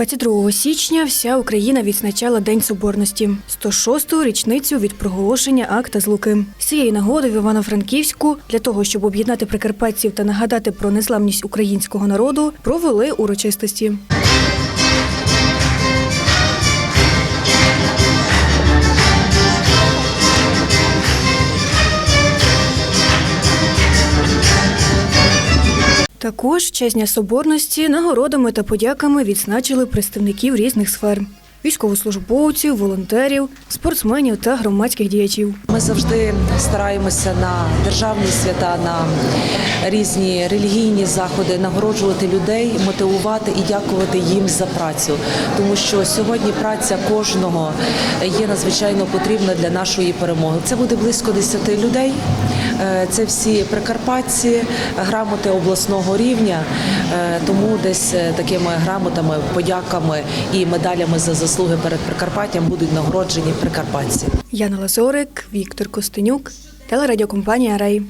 22 січня вся Україна відзначала День Соборності, 106-ту річницю від проголошення акта Злуки. З цієї нагоди в Івано-Франківську для того, щоб об'єднати прикарпатців та нагадати про незламність українського народу, провели урочистості. Також честь Дня соборності нагородами та подяками відзначили представників різних сфер: військовослужбовців, волонтерів, спортсменів та громадських діячів. Ми завжди стараємося на державні свята, на різні релігійні заходи нагороджувати людей, мотивувати і дякувати їм за працю, тому що сьогодні праця кожного є надзвичайно потрібна для нашої перемоги. Це буде близько 10 людей. Е, Це всі прикарпатці, грамоти обласного рівня. Е, Тому десь е, такими грамотами, подяками і медалями за заслуги перед Прикарпаттям будуть нагороджені прикарпатці. Яна Лазорик, Віктор Костенюк, телерадіокомпанія Рей.